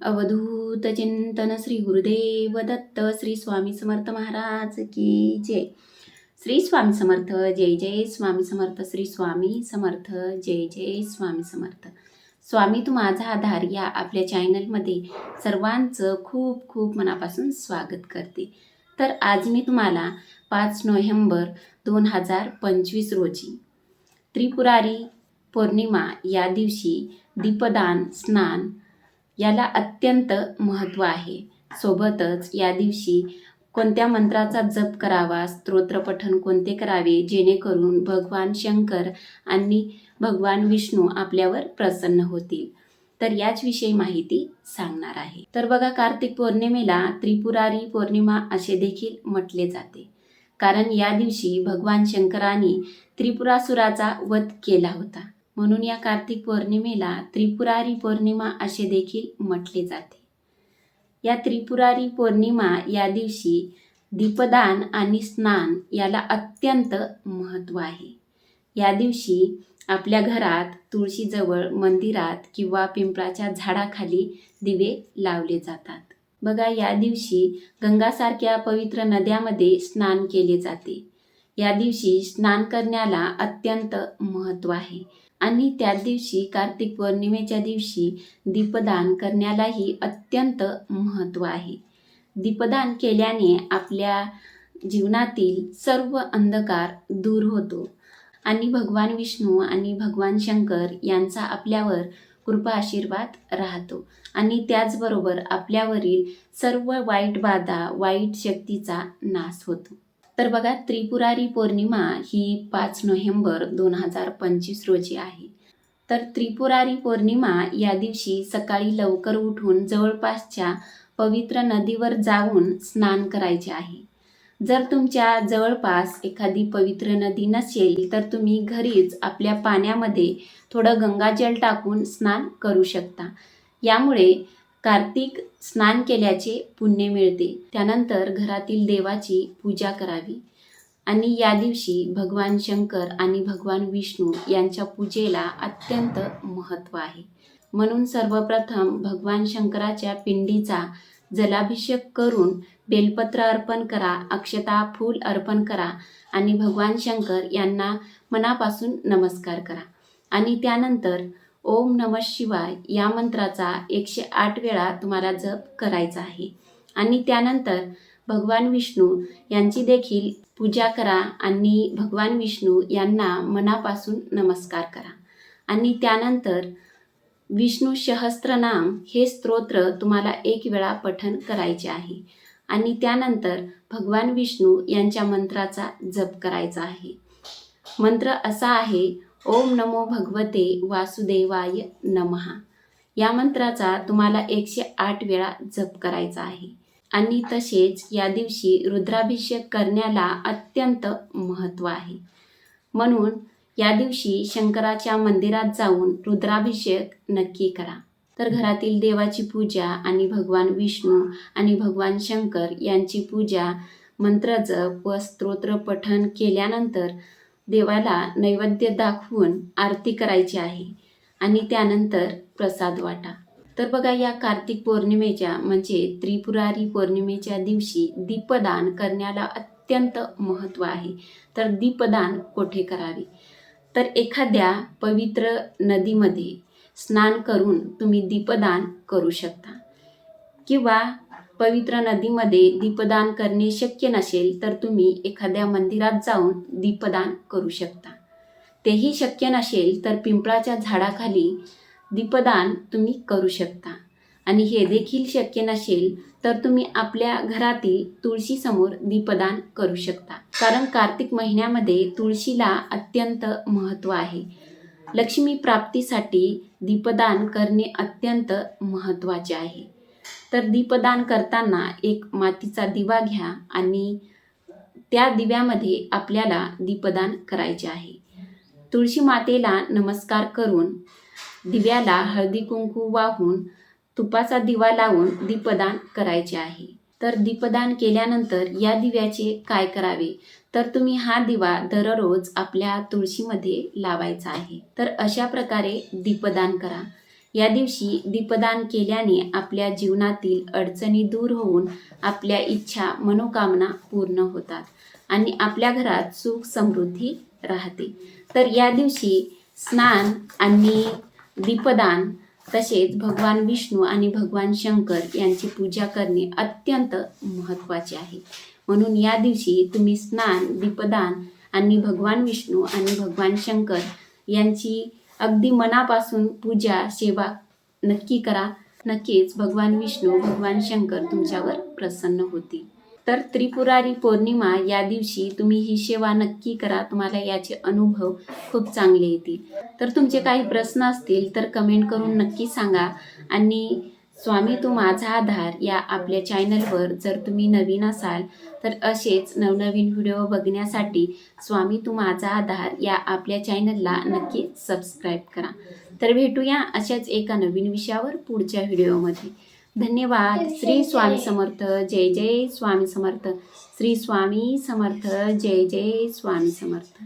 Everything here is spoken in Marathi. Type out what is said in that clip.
अवधूत चिंतन श्री गुरुदेव दत्त श्री स्वामी समर्थ महाराज की जय। श्री स्वामी समर्थ जय जय स्वामी समर्थ श्री स्वामी समर्थ जय जय स्वामी समर्थ स्वामी तू माझा आधार या आपल्या चॅनलमध्ये सर्वांचं खूप खूप मनापासून स्वागत करते. तर आज मी तुम्हाला पाच नोव्हेंबर दोन हजार पंचवीस रोजी त्रिपुरारी पौर्णिमा या दिवशी दीपदान स्नान याला अत्यंत महत्त्व आहे. सोबतच या दिवशी कोणत्या मंत्राचा जप करावा स्तोत्रपठण कोणते करावे जेणेकरून भगवान शंकर आणि भगवान विष्णू आपल्यावर प्रसन्न होतील? तर याचविषयी माहिती सांगणार आहे. तर बघा कार्तिक पौर्णिमेला त्रिपुरारी पौर्णिमा असे देखील म्हटले जाते. कारण या दिवशी भगवान शंकराने त्रिपुरासुराचा वध केला होता. म्हणून या कार्तिक पौर्णिमेला त्रिपुरारी पौर्णिमा असे देखील म्हटले जाते. या त्रिपुरारी पौर्णिमा या दिवशी दीपदान आणि स्नान याला अत्यंत महत्त्व आहे. या दिवशी आपल्या घरात तुळशीजवळ मंदिरात किंवा पिंपळाच्या झाडाखाली दिवे लावले जातात. बघा या दिवशी गंगासारख्या पवित्र नद्यामध्ये स्नान केले जाते. या दिवशी स्नान करण्याला अत्यंत महत्त्व आहे. आणि त्याच दिवशी कार्तिक पौर्णिमेच्या दिवशी दीपदान करण्यालाही अत्यंत महत्त्व आहे. दीपदान केल्याने आपल्या जीवनातील सर्व अंधकार दूर होतो आणि भगवान विष्णू आणि भगवान शंकर यांचा आपल्यावर कृपा आशीर्वाद राहतो आणि त्याचबरोबर आपल्यावरील सर्व वाईट बाधा वाईट शक्तीचा नाश होतो. तर बघा त्रिपुरारी पौर्णिमा ही पाच नोव्हेंबर दोन हजार पंचवीस रोजी आहे. तर त्रिपुरारी पौर्णिमा या दिवशी सकाळी लवकर उठून जवळपासच्या पवित्र नदीवर जाऊन स्नान करायचे आहे. जर तुमच्या जवळपास एखादी पवित्र नदी नसेल तर तुम्ही घरीच आपल्या पाण्यामध्ये थोडं गंगाजल टाकून स्नान करू शकता. यामुळे कार्तिक स्नान केल्याचे पुण्य मिळते. त्यानंतर घरातील देवाची पूजा करावी. आणि या दिवशी भगवान शंकर आणि भगवान विष्णू यांच्या पूजेला अत्यंत महत्त्व आहे. म्हणून सर्वप्रथम भगवान शंकराच्या पिंडीचा जलाभिषेक करून बेलपत्र अर्पण करा अक्षता फूल अर्पण करा आणि भगवान शंकर यांना मनापासून नमस्कार करा. आणि त्यानंतर ओम नम शिवाय या मंत्राचा एकशे आठ वेळा तुम्हाला जप करायचा आहे. आणि त्यानंतर भगवान विष्णू यांची देखील पूजा करा आणि भगवान विष्णू यांना मनापासून नमस्कार करा. आणि त्यानंतर विष्णू सहस्त्रनाम हे स्तोत्र तुम्हाला एक वेळा पठन करायचे आहे. आणि त्यानंतर भगवान विष्णू यांच्या मंत्राचा जप करायचा आहे. मंत्र असा आहे ओम नमो भगवते वासुदेवाय नमहा या मंत्राचा तुम्हाला एकशे आठ वेळा जप करायचा आहे. आणि तसेच या दिवशी रुद्राभिषेक करण्याला अत्यंत महत्त्व आहे. म्हणून या दिवशी शंकराच्या मंदिरात जाऊन रुद्राभिषेक नक्की करा. तर घरातील देवाची पूजा आणि भगवान विष्णू आणि भगवान शंकर यांची पूजा मंत्रजप व स्तोत्र पठण केल्यानंतर देवाला नैवेद्य दाखवून आरती करायची आहे. आणि त्यानंतर प्रसाद वाटा. तर बघा या कार्तिक पौर्णिमेच्या म्हणजे त्रिपुरारी पौर्णिमेच्या दिवशी दीपदान करण्याला अत्यंत महत्त्व आहे. तर दीपदान कोठे करावे? तर एखाद्या पवित्र नदीमध्ये स्नान करून तुम्ही दीपदान करू शकता. किंवा पवित्र नदीमध्ये दीपदान करणे शक्य नसेल तर तुम्ही एखाद्या मंदिरात जाऊन दीपदान करू शकता. तेही शक्य नसेल तर पिंपळाच्या झाडाखाली दीपदान तुम्ही करू शकता. आणि हे देखील शक्य नसेल तर तुम्ही आपल्या घरातील तुळशीसमोर दीपदान करू शकता. कारण कार्तिक महिन्यामध्ये तुळशीला अत्यंत महत्त्व आहे. लक्ष्मी प्राप्तीसाठी दीपदान करणे अत्यंत महत्त्वाचे आहे. तर दीपदान करताना एक मातीचा दिवा घ्या आणि त्या दिव्यामध्ये आपल्याला दीपदान करायचे आहे. तुळशी मातेला नमस्कार करून दिव्याला हळदी कुंकू वाहून तुपाचा दिवा लावून दीपदान करायचे आहे. तर दीपदान केल्यानंतर या दिव्याचे काय करावे? तर तुम्ही हा दिवा दररोज आपल्या तुळशीमध्ये लावायचा आहे. तर अशा प्रकारे दीपदान करा. या दिवशी दीपदान केल्याने आपल्या जीवनातील अडचणी दूर होऊन आपल्या इच्छा मनोकामना पूर्ण होतात आणि आपल्या घरात सुख समृद्धी राहते. तर या दिवशी स्नान आणि दीपदान तसेच भगवान विष्णू आणि भगवान शंकर यांची पूजा करणे अत्यंत महत्त्वाचे आहे. म्हणून या दिवशी तुम्ही स्नान दीपदान आणि भगवान विष्णू आणि भगवान शंकर यांची अगदी मनापासून पूजा सेवा नक्की करा. नक्कीच भगवान विष्णू भगवान शंकर तुमच्यावर प्रसन्न होतील. तर त्रिपुरारी पौर्णिमा या दिवशी तुम्ही ही सेवा नक्की करा. तुम्हाला याचे अनुभव खूप चांगले येतील. तर तुमचे काही प्रश्न असतील तर कमेंट करून नक्की सांगा. आणि स्वामी तू माझा आधार या आपल्या चॅनलवर जर तुम्ही नवीन असाल तर असेच नवनवीन व्हिडिओ बघण्यासाठी स्वामी तू माझा आधार या आपल्या चॅनलला नक्की सबस्क्राईब करा. तर भेटूया अशाच एका नवीन विषयावर पुढच्या व्हिडिओमध्ये धन्यवाद. श्री स्वामी समर्थ. जय जय स्वामी समर्थ. श्री स्वामी समर्थ. जय जय स्वामी समर्थ.